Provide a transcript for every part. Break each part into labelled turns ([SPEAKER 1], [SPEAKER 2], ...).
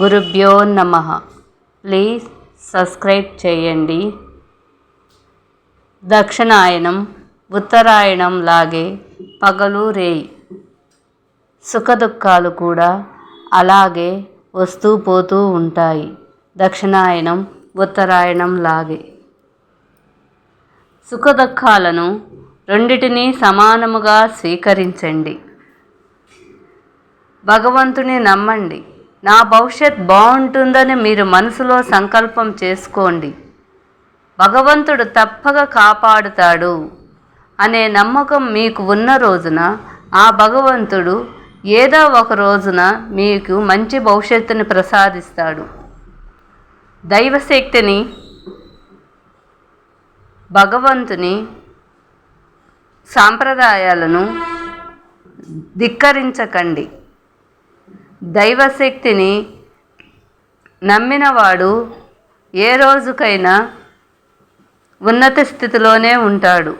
[SPEAKER 1] గురుభ్యో నమ. Please subscribe చేయండి. దక్షిణాయనం ఉత్తరాయణం లాగే పగలు రేయి. సుఖదుఖాలు కూడా అలాగే వస్తూ పోతూ ఉంటాయి. దక్షిణాయనం ఉత్తరాయణం లాగే. సుఖదుఖాలను రెండిటినీ సమానముగా స్వీకరించండి. భగవంతుని నమ్మండి. నా భవిష్యత్ బాగుంటుందని మీరు మనసులో సంకల్పం చేసుకోండి. భగవంతుడు తప్పక కాపాడుతాడు అనే నమ్మకం మీకు ఉన్న రోజున ఆ భగవంతుడు ఏదో ఒక రోజున మీకు మంచి భవిష్యత్తుని ప్రసాదిస్తాడు. దైవశక్తిని భగవంతుని సాంప్రదాయాలను ధిక్కరించకండి. దైవశక్తిని నమ్మినవాడు ఏ రోజుకైనా ఉన్నత స్థితిలోనే ఉంటాడు.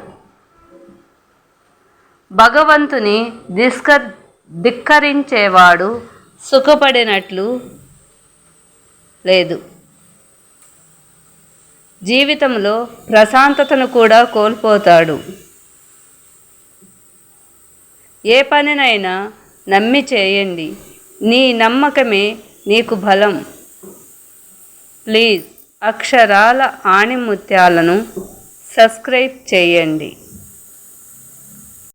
[SPEAKER 1] భగవంతుని దిస్క ధిక్కరించేవాడు సుఖపడినట్లు లేదు. జీవితంలో ప్రశాంతతను కూడా కోల్పోతాడు. ఏ పనినైనా నమ్మి చేయండి. నీ నమ్మకమే నీకు బలం. ప్లీజ్ అక్షరాల ఆణిముత్యాలను సబ్స్క్రైబ్ చేయండి.